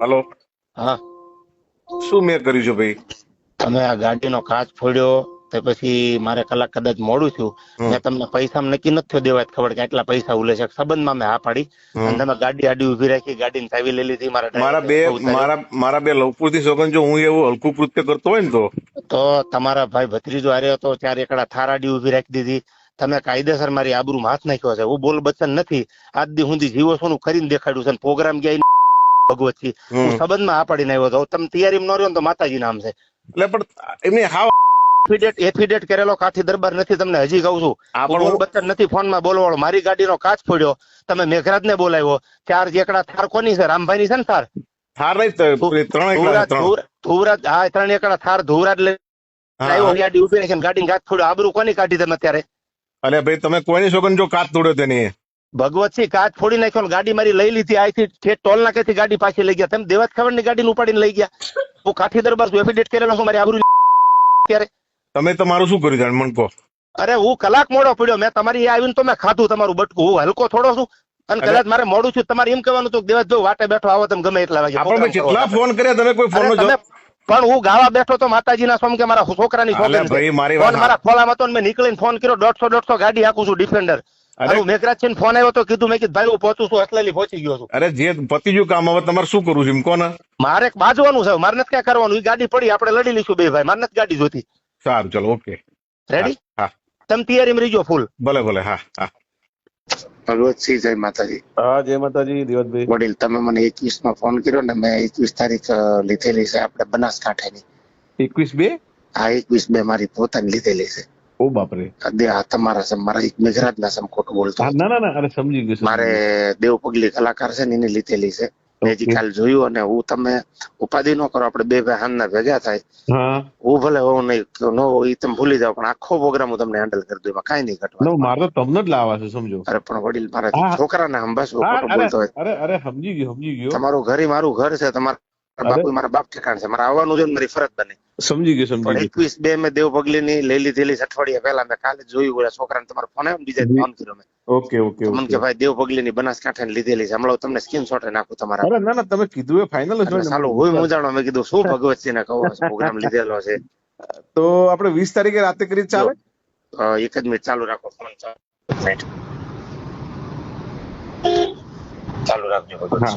Hello. હા. શું મેં કર્યું છે ભાઈ? તમે આ ગાડીનો કાચ ફોડ્યો તે પછી મારે કલાક કદાચ મોડું થયું. મેં તમને પૈસા નક્કી નથી દેવાય ખબર કે આટલા પૈસા ઉલે છે. સંબંધમાં મેં હા પાડી. અને તમે ગાડી આડી ઊભી રાખી ગાડીની ચાવી લઈ લીધી મારા મારા બે. મારા મારા બે લવપુરથી સોગન જો હું એવું હલકું કૃત્ય કરતો હોય ને તો? તો તમારા ભાઈ ભત્રીજો આર્યો હતો ચાર એકડા થાર આડી ઊભી રાખી દીધી. તમે કાયદેસર મારી આબરૂમાં હાથ નાખ્યો છે. હું બોલ બચન નથી. આજ દી સુધી જીવો છું કરીને દેખાડ્યું છે પ્રોગ્રામ ગયા ભગવતજી હું સંબંધમાં આ પાડીને આવ્યો હતો. તમે તૈયારીમાં ન રહ્યો તો માતાજી નામ છે. એટલે પણ એમને હાવ એફિડેટ એફિડેટ કરેલો કાથી દરબાર નથી તમને હજી કહું છું. આ હું પણ બોલ હું- બચ્ચન નથી ફોનમાં બોલવાળો. મારી ગાડીનો કાચ ફોડ્યો. તમે મેઘરાજ ને બોલાવ્યો. ચાર એકડા થાર કોની છે? રામભાઈ ની છે ને થાર? થાર નહીં ધુવરાજ હા ત્રણ એકડા થાર ધુવરાજ લઈ. ગાડી ઊભી રાખીને ગાડી કાચ ફોડ્યો. આબરૂ કોની કાઢી તમે અત્યારે? અરે ભાઈ તમે કોઈની સોગન જો કાચ તોડ્યો તેની? ભગવતસિંહ કાચ ફોડી નાખ્યો ને ગાડી મારી લઈ લીધી. આથી ઠેઠ ટોલ નાકેથી ગાડી પાછી લઈ ગયા. તમે દેવાજ ખબરની ગાડી ઉપાડીને લઈ ગયા. હું કાઠી દરબાર છું એફિડેટ કરેલો છું મારી આબરૂ ત્યારે. તમે તમારું શું કર્યું જાણ મને કહો. અરે હું કલાક મોડો પડ્યો. મેં તમારી આવીને તો મેં ખાધું તમારું બટકું. હું હલકો થોડો છું. અને કદાચ મારે મોડું છું તમારે એમ કહેવાનું હતું કે દેવાજ જો વાટે બેઠો આવો તમે ગમે એટલા વાગે. આપણે ભાઈ. કેટલા ફોન કર્યા તમે કોઈ ફોન નો પણ હું ગાવા બેઠો તો માતાજીના સોમ કે મારા છોકરાની છોકરી ભાઈ મારી ખોલામાં હતો મેં નીકળીને ફોન કર્યો. દોઢસો દોઢસો ગાડી હાકું છું ડિફેન્ડર અરે- મેઘરાજ છે ફોન આવ્યો તો કીધું મેં કીધું ભાઈ હું પહોંચું છું અસલેલી પહોંચી ગયો છું. અરે જે પતિ ગયું કામ હવે તમારે શું કરવું છે એમ કોને? મારે બાજવાનું છે મારે નથી ક્યાં કરવાનું ગાડી પડી આપણે લડી લઈશું બે ભાઈ મારે નથી ગાડી જોતી સારું ચલો ઓકે. રેડી હા તમે તૈયારીમાં રહીજો ફૂલ ભલે ભલે હા હા. ભગવતસિંહ જય માતાજી. હા જય માતાજી દિવતભાઈ વડીલ તમે મને એકવીસમાં ફોન કર્યો ને મેં એકવીસ તારીખ લીધેલી છે આપણે બનાસકાંઠાની. એકવીસ બે? હા એકવીસ બે મારી પોતાની લીધેલી છે. ઓ બાપરે. તમારા સમ મારા એક મેઘરાજ ના સમ બોલતો ના ના ના અરે સમજી ગયો મારે દેવ પગલી કલાકાર છે ને એને લીધેલી છે. મેં કાલ જોયું અને હું તમે ઉપાધિ ન કરો આપણે બે ભાઈ હાનના ભેગા થાય. હું. ભલે હોઉં નહીં નો હોય તમે ભૂલી જાવ પણ આખો પ્રોગ્રામ હું તમને હેન્ડલ કરી દઉં એમાં કાંઈ નહીં ઘટવા મારે તો તમને જ લાવવા છે સમજો. અરે પણ વડીલ મારા. છોકરાને હંભાશું હા, ખોટું અરે બોલતો હોય. અરે અરે સમજી ગયો સમજી ગયો. તમારું ઘર મારું ઘર છે તમારા બાપુ મારા બાપ ઠેકાણ છે મારે આવવાનું છે મારી ફરજ બને. સમજી ગયો સમજી ગયો. એકવીસ બે મેં દેવ પગલી ની લઈ લીધેલી અઠવાડિયા પહેલા મેં કાલે જોયું ઓલા છોકરાને તમારો ફોન આવ્યો બીજા ફોન કર્યો મેં. ઓકે ઓકે મને કે ભાઈ દેવ પગલી ની બનાસકાંઠા લીધેલી છે હમણાં તમને સ્કીન શોટ નાખું તમારા અરે ના ના તમે કીધું એ ફાઇનલ જ ચાલો. હું મૂંઝાણો મેં કીધું શું ભગવતસિંહ ને કહો પ્રોગ્રામ લીધેલો છે. તો આપણે વીસ તારીખે રાતે કરી ચાલે? એક જ મિનિટ ચાલુ રાખો ફોન ચાલુ. રાખજો હા.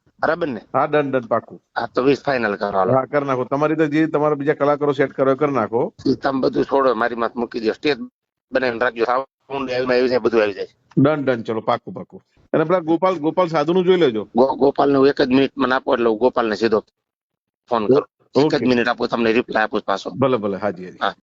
બરાબર ને? હા ડન ડન પાકું હા તો વીસ ફાઇનલ કરો હા કરી નાખો. તમારી તો જે તમારા બીજા કલાકારો સેટ કરો કરી નાખો. તમે બધું છોડો મારી માથે મૂકી દો સ્ટેજ બનાવીને રાખજો. સાઉન્ડ આવી જાય બધું આવી જાય. ડન ડન ચલો પાકું પાકું અને પેલા ગોપાલ ગોપાલ સાધુ નું જોઈ લેજો. ગોપાલ ને એક જ મિનિટ મને આપો એટલે ગોપાલ ને સીધો ફોન કરો. એક જ મિનિટ આપો તમને રિપ્લાય આપું પાછો. ભલે ભલે હાજી હાજી. હા.